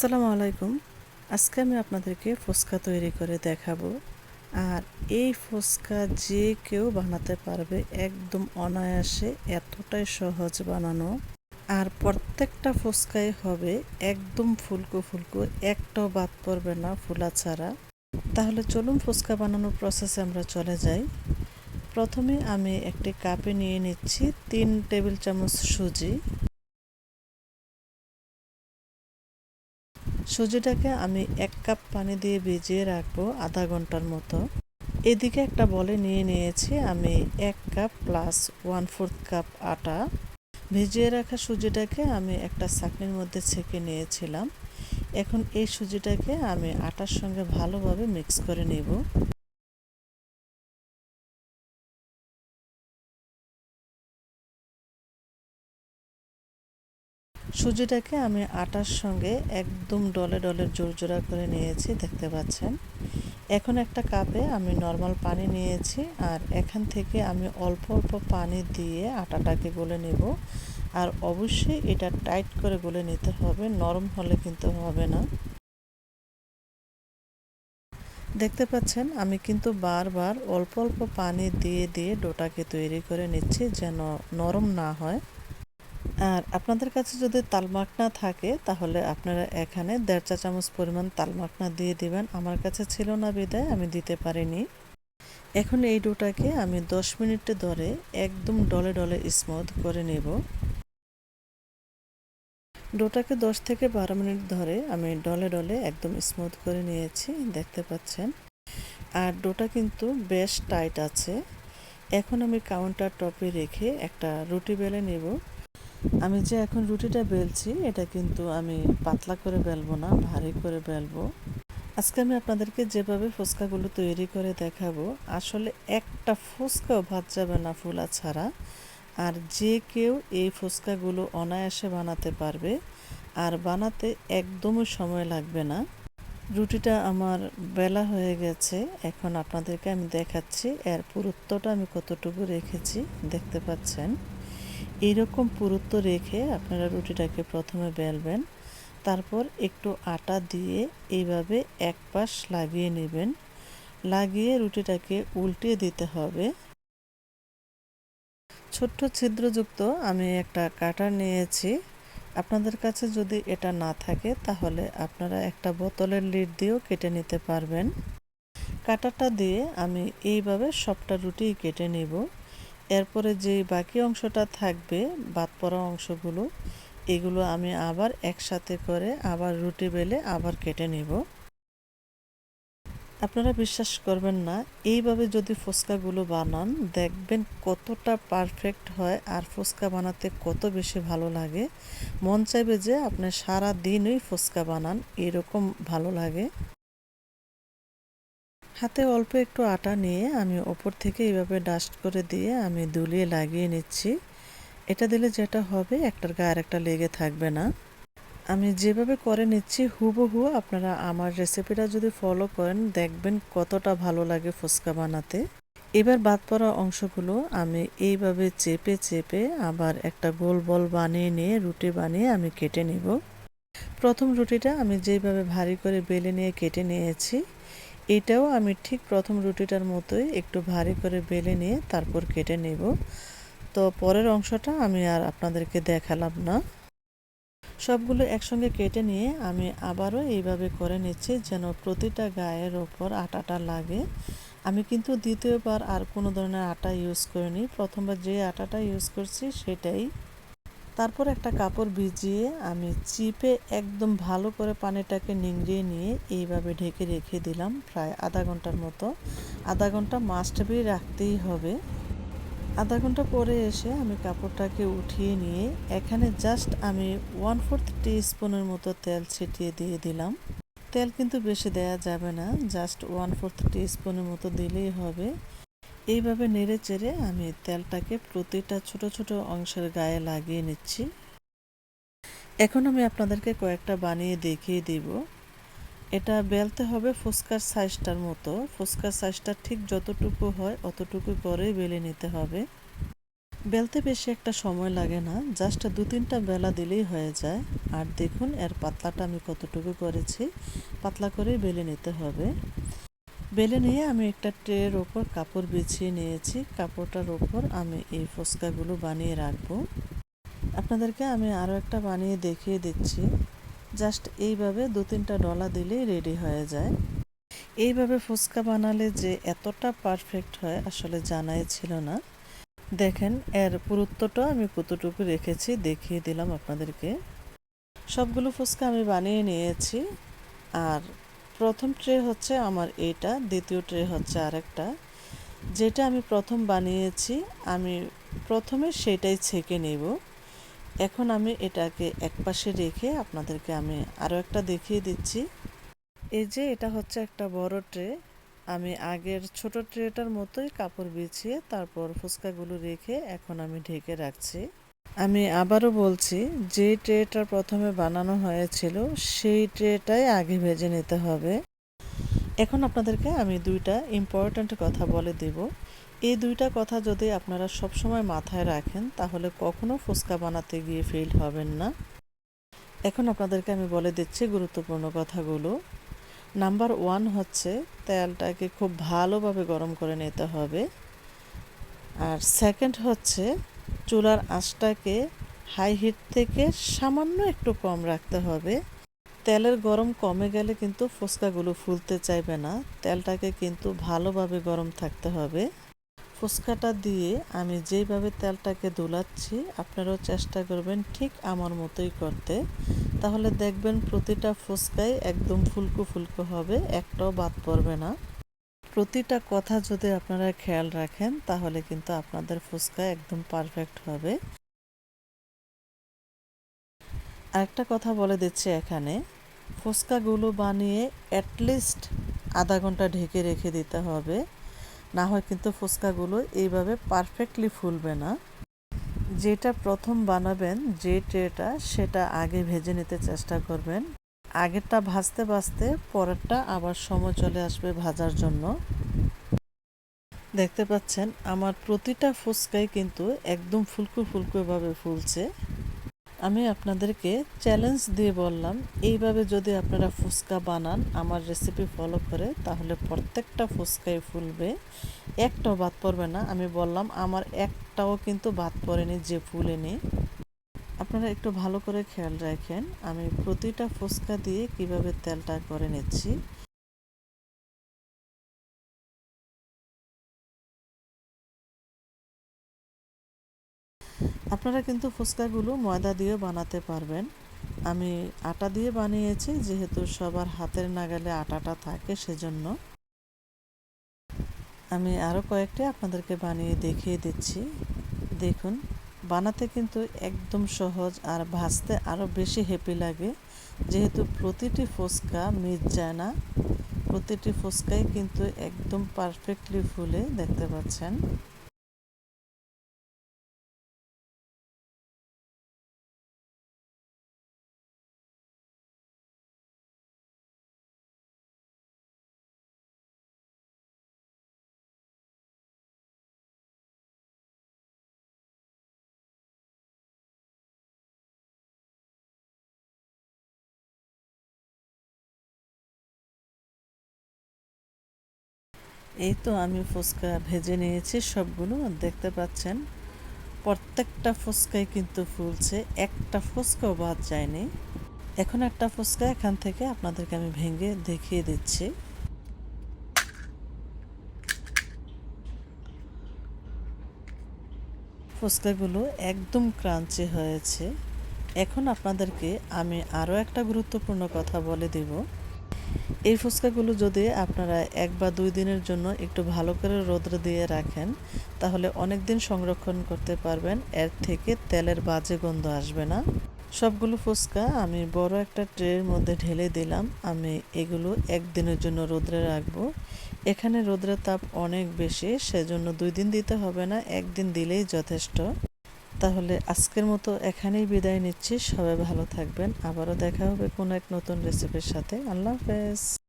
আসসালামু আলাইকুম। আজকে আমি আপনাদেরকে ফুচকা তৈরি করে দেখাবো। আর এই ফুচকা যে কেউ বানাতে পারবে একদম অনায়াসে এতটাই সহজ বানানো। আর প্রত্যেকটা ফুচকাই হবে একদম ফুলকো ফুলকো, একটাও বাদ পড়বে না ফুলা ছাড়া। তাহলে চলুন ফুচকা বানানোর প্রসেসে আমরা চলে যাই। প্রথমে আমি একটি কাপে নিয়ে নিচ্ছি তিন টেবিল চামচ সুজি। সুজিটাকে আমি এক কাপ পানি দিয়ে ভিজিয়ে রাখব আধা ঘণ্টার মতো। এদিকে একটা বলে নিয়ে নিয়েছি আমি এক cup plus one fourth cup আটা। ভিজিয়ে রাখা সুজিটাকে আমি একটা চাকনির মধ্যে ছেঁকে নিয়েছিলাম। এখন এই সুজিটাকে আমি আটার সঙ্গে ভালোভাবে মিক্স করে নেব। সুজিটাকে আমি আটার সঙ্গে একদম ডলে ডলে জোরজোড়া করে নিয়েছি, দেখতে পাচ্ছেন। এখন একটা কাপে আমি নর্মাল পানি নিয়েছি আর এখান থেকে আমি অল্প অল্প পানি দিয়ে আটাটাকে গলে নেব। আর অবশ্যই এটা টাইট করে গলে নিতে হবে, নরম হলে কিন্তু হবে না। দেখতে পাচ্ছেন, আমি কিন্তু বারবার অল্প অল্প পানি দিয়ে দিয়ে ডোটাকে তৈরি করে নিচ্ছি যেন নরম না হয়। আর আপনাদের কাছে যদি তালমাখনা থাকে, তাহলে আপনারা এখানে দেড় চা চামচ পরিমাণ তালমাখনা দিয়ে দিবেন। আমার কাছে ছিল না বিদায়, আমি দিতে পারিনি। এখন এই ডোটাকে আমি দশ মিনিটে ধরে একদম ডলে ডলে স্মুথ করে নেব। ডোটাকে দশ থেকে বারো মিনিট ধরে আমি ডলে ডলে একদম স্মুথ করে নিয়েছি, দেখতে পাচ্ছেন। আর ডোটা কিন্তু বেশ টাইট আছে। এখন আমি কাউন্টার টপে রেখে একটা রুটি বেলে নেব। আমি যে এখন রুটিটা বেলছি, এটা কিন্তু আমি পাতলা করে বেলবো না, ভারী করে বেলবো। আজকে আমি আপনাদেরকে যেভাবে ফুচকাগুলো তৈরি করে দেখাবো, আসলে একটা ফুচকাও ভাত যাবে না ফুলা ছাড়া। আর যে কেউ এই ফুচকাগুলো অনায়াসে বানাতে পারবে, আর বানাতে একদমই সময় লাগবে না। রুটিটা আমার বেলা হয়ে গেছে, এখন আপনাদেরকে আমি দেখাচ্ছি, এর পুরুত্বটা আমি কতটুকু রেখেছি, দেখতে পাচ্ছেন। এইরকম পুরুত্ব রেখে আপনারা রুটিটাকে প্রথমে বেলবেন। তারপর একটু আটা দিয়ে এইভাবে এক পাশ লাগিয়ে নেবেন। লাগিয়ে রুটিটাকে উল্টিয়ে দিতে হবে। ছোট্ট ছিদ্রযুক্ত আমি একটা কাটার নিয়েছি। আপনাদের কাছে যদি এটা না থাকে, তাহলে আপনারা একটা বোতলের লিড দিয়েও কেটে নিতে পারবেন। কাটারটা দিয়ে আমি এইভাবে সবটা রুটি কেটে নেব। এরপরে যে বাকি অংশটা থাকবে, বাদ পড়া অংশগুলো, এগুলো আমি আবার একসাথে করে আবার রুটি বেলে আবার কেটে নেব। আপনারা বিশ্বাস করবেন না, এইভাবে যদি ফুচকাগুলো বানান, দেখবেন কতটা পারফেক্ট হয় আর ফুচকা বানাতে কত বেশি ভালো লাগে। মন চাইবে যে আপনি সারা দিনই ফুচকা বানান, এরকম ভালো লাগে। হাতে অল্প একটু আটা নিয়ে আমি ওপর থেকে এইভাবে ডাস্ট করে দিয়ে আমি দুলিয়ে লাগিয়ে নিচ্ছি। এটা দিলে যেটা হবে, একটার গায়ে আরেকটা লেগে থাকবে না। আমি যেভাবে করে নিচ্ছি, হুবহু আপনারা আমার রেসিপিটা যদি ফলো করেন, দেখবেন কতটা ভালো লাগে ফুচকা বানাতে। এবার বাদ পড়া অংশগুলো আমি এইভাবে চেপে চেপে আবার একটা গোল বল বানিয়ে নিয়ে রুটি বানিয়ে আমি কেটে নিব। প্রথম রুটিটা আমি যেভাবে ভারী করে বেলে নিয়ে কেটে নিয়েছি এটাও আমি ঠিক প্রথম রুটিটার মতোই একটু ভারী করে বেলে নিয়ে তারপর কেটে নেব। তো পরের অংশটা আমি আর আপনাদেরকে দেখালাম না। সবগুলো একসঙ্গে কেটে নিয়ে আমি আবারও এইভাবে করে নিচ্ছি যেন প্রতিটা গায়ের ওপর আটাটা লাগে। আমি কিন্তু দ্বিতীয়বার আর কোনো ধরনের আটা ইউজ করিনি। প্রথমবার যে আটাটা ইউজ করছি সেটাই তারপর একটা কাপড় ভিজিয়ে আমি চিপে একদম ভালো করে পানিটাকে নিংড়িয়ে নিয়ে এইভাবে ঢেকে রেখে দিলাম প্রায় আধা ঘণ্টার মতো। আধা ঘণ্টা মাস্ট বি রাখতেই হবে। আধা ঘণ্টা পরে এসে আমি কাপড়টাকে উঠিয়ে নিয়ে এখানে জাস্ট আমি ওয়ান ফোর্থ টি স্পুনের মতো তেল ছিটিয়ে দিয়ে দিলাম। তেল কিন্তু বেশি দেয়া যাবে না, জাস্ট ওয়ান ফোর্থ টি স্পুনের মতো দিলেই হবে। এইভাবে নেড়ে চেড়ে আমি তেলটাকে প্রতিটা ছোট ছোট অংশের গায়ে লাগিয়ে নিচ্ছি। এখন আমি আপনাদেরকে কয়েকটা বানিয়ে দেখিয়ে দিব। এটা বেলতে হবে ফুচকার সাইজটার মতো। ফুচকার সাইজটা ঠিক যতটুকু হয় অতটুকু করেই বেলে নিতে হবে। বেলতে বেশি একটা সময় লাগে না, জাস্ট দু তিনটা বেলা দিলেই হয়ে যায়। আর দেখুন, এর পাতলাটা আমি কতটুকু করেছি, পাতলা করেই বেলে নিতে হবে। বেলে নিয়ে আমি একটা ট্রের ওপর কাপড় বিছিয়ে নিয়েছি। কাপড়টার ওপর আমি এই ফুচকাগুলো বানিয়ে রাখব। আপনাদেরকে আমি আরও একটা বানিয়ে দেখিয়ে দিচ্ছি। জাস্ট এইভাবে দু তিনটা ডলা দিলেই রেডি হয়ে যায়। এইভাবে ফুচকা বানালে যে এতটা পারফেক্ট হয় আসলে জানাই ছিল না। দেখেন, এর পুরুত্বটা আমি কতটুকু রেখেছি, দেখিয়ে দিলাম আপনাদেরকে। সবগুলো ফুচকা আমি বানিয়ে নিয়েছি। আর প্রথম ট্রে হচ্ছে আমার এটা, দ্বিতীয় ট্রে হচ্ছে আরেকটা। যেটা আমি প্রথম বানিয়েছি, আমি প্রথমে সেটাই ছেঁকে নেব। এখন আমি এটাকে একপাশে রেখে আপনাদেরকে আমি আরও একটা দেখিয়ে দিচ্ছি। এই যে এটা হচ্ছে একটা বড় ট্রে আমি আগের ছোট ট্রেটার মতোই কাপড় বিছিয়ে তারপর ফুচকাগুলো রেখে এখন আমি ঢেকে রাখছি। আমি আবারও বলছি, যে ট্রেটা প্রথমে বানানো হয়েছিল, সেই ট্রেটাই আগে ভেজে নিতে হবে। এখন আপনাদেরকে আমি দুইটা ইম্পর্ট্যান্ট কথা বলে দেব। এই দুইটা কথা যদি আপনারা সবসময় মাথায় রাখেন, তাহলে কখনো ফুচকা বানাতে গিয়ে ফেল হবেন না। এখন আপনাদেরকে আমি বলে দিচ্ছি গুরুত্বপূর্ণ কথাগুলো। নাম্বার ওয়ান হচ্ছে, তেলটাকে খুব ভালোভাবে গরম করে নিতে হবে। আর সেকেন্ড হচ্ছে চুলার আঁচটাকে হাই হিট থেকে সামান্য একটু কম রাখতে হবে। তেলের গরম কমে গেলে কিন্তু ফুচকাগুলো ফুলতে চাইবে না। তেলটাকে কিন্তু ভালোভাবে গরম থাকতে হবে। ফুচকাটা দিয়ে আমি যেইভাবে তেলটাকে দুলাচ্ছি, আপনারাও চেষ্টা করবেন ঠিক আমার মতোই করতে। তাহলে দেখবেন প্রতিটা ফুচকাই একদম ফুলকো ফুলকো হবে, একটাও বাদ পড়বে না। প্রতিটা কথা যদি আপনারা খেয়াল রাখেন, তাহলে কিন্তু আপনাদের ফুচকা একদম পারফেক্ট হবে। আরেকটা কথা বলে দিচ্ছি এখানে। ফুচকাগুলো বানিয়ে অ্যাটলিস্ট আধা ঘণ্টা ঢেকে রেখে দিতে হবে। না হয় কিন্তু ফুচকাগুলো এইভাবে পারফেক্টলি ফুলবে না। যেটা প্রথম বানাবেন, যে ট্রেটা, সেটা আগে ভেজে নিতে চেষ্টা করবেন। আগেরটা ভাজতে ভাজতে পরেরটা আবার সময় চলে আসবে ভাজার জন্য। দেখতে পাচ্ছেন, আমার প্রতিটা ফুচকাই কিন্তু একদম ফুলকো ফুলকোভাবে ফুলছে। আমি আপনাদেরকে চ্যালেঞ্জ দিয়ে বললাম, এইভাবে যদি আপনারা ফুচকা বানান, আমার রেসিপি ফলো করে, তাহলে প্রত্যেকটা ফুচকাই ফুলবে। একটাও বাদ পড়বে না, আমি বললাম, আমার একটাও কিন্তু বাদ পড়েনি, যে ফুলেনি। আপনারা একটু ভালো করে খেয়াল রাখেন, আমি প্রতিটা ফুচকা দিয়ে কীভাবে তেলটা করে নিচ্ছি। আপনারা কিন্তু ফুচকাগুলো ময়দা দিয়েও বানাতে পারবেন। আমি আটা দিয়ে বানিয়েছি, যেহেতু সবার হাতের নাগালে আটাটা থাকে সেজন্য। আমি আরও কয়েকটি আপনাদেরকে বানিয়ে দেখিয়ে দিচ্ছি। দেখুন বানাতে কিন্তু একদম সহজ আর ভাজতে আরও বেশি হ্যাপি লাগে। যেহেতু প্রতিটি ফুচকা মিস যায় না, প্রতিটি ফুচকাই কিন্তু একদম পারফেক্টলি ফুলে, দেখতে পাচ্ছেন। এই তো আমি ফুচকা ভেজে নিয়েছি, সবগুলো। দেখতে পাচ্ছেন, প্রত্যেকটা ফুচকাই কিন্তু ফুলছে। একটা ফুচকাও বাদ যায়নি। এখন একটা ফুচকা এখান থেকে আপনাদেরকে আমি ভেঙে দেখিয়ে দিচ্ছি। ফুচকাগুলো একদম ক্রাঞ্চি হয়েছে। এখন আপনাদেরকে আমি আরও একটা গুরুত্বপূর্ণ কথা বলে দিব। এই ফুচকাগুলো যদি আপনারা এক বা দুই দিনের জন্য একটু ভালো করে রোদ্রে দিয়ে রাখেন, তাহলে অনেক দিন সংরক্ষণ করতে পারবেন, এর থেকে তেলের বাজে গন্ধ আসবে না। সবগুলো ফুচকা আমি বড় একটা ট্রের মধ্যে ঢেলে দিলাম, আমি এগুলো একদিনের জন্য রোদ্রে রাখব। এখানে রোদ্রের তাপ অনেক বেশি, সেজন্য দুই দিন দিতে হবে না, একদিন দিলেই যথেষ্ট। তাহলে আজকের মতো এখানেই বিদায় নিচ্ছি। সবাই ভালো থাকবেন। আবারও দেখা হবে কোনো এক নতুন রেসিপির সাথে। আল্লাহ হাফেজ।